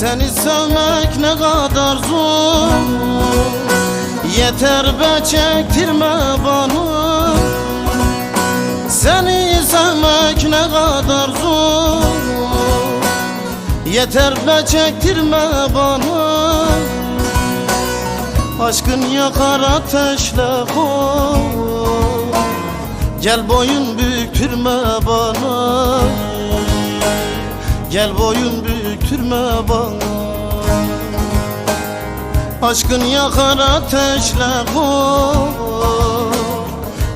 sevmek ne kadar zor. Yeter be çektirme bana. Seni sevmek ne kadar zor. Yeter be çektirme bana. Aşkın yakar ateşle koy Gel boyun büktürme bana Gel boyun büktürme bana. Aşkın yakar ateşle koy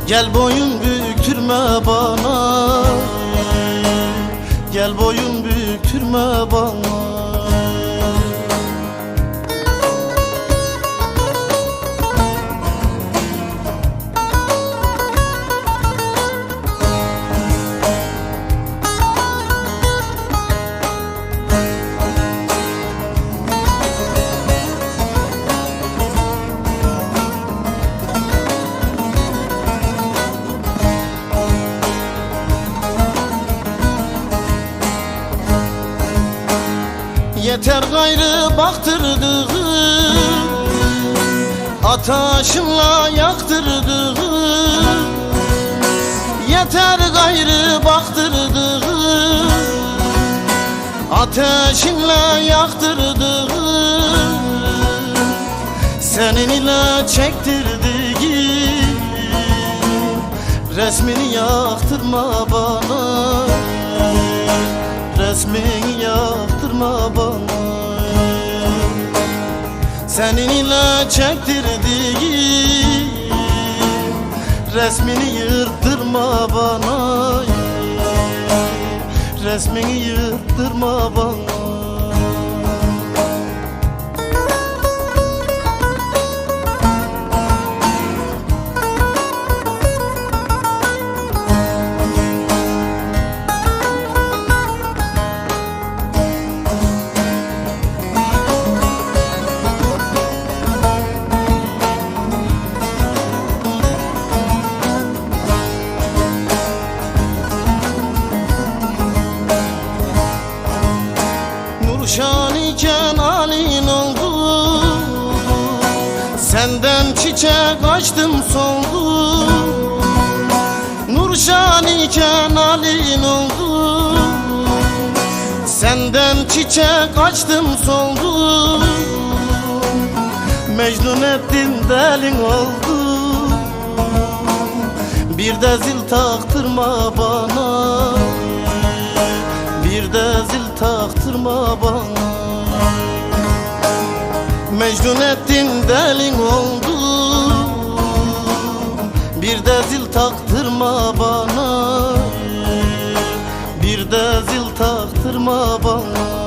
Gel boyun büktürme bana. Gel boyun büktürme bana Yeter gayrı baktırdığın Ataşımla yaktırdığın Yeter gayrı baktırdığın Ateşinle yaktırdığın Senin ile çektirdiğim Resmini yaktırma bana. Resmini yaktırma bana Senin ile çektirdiğim Resmini yırttırma bana. Resmini yırttırma bana Nurşan iken alin oldu. Senden çiçek açtım soldu. Nurşan iken alin oldu. Senden çiçek açtım soldu. Mecnun ettin delin oldu. Bir de zil taktırma bana de zil taktırma bana. Mecnun ettin delin oldu. Bir de zil taktırma bana. Bir de zil taktırma bana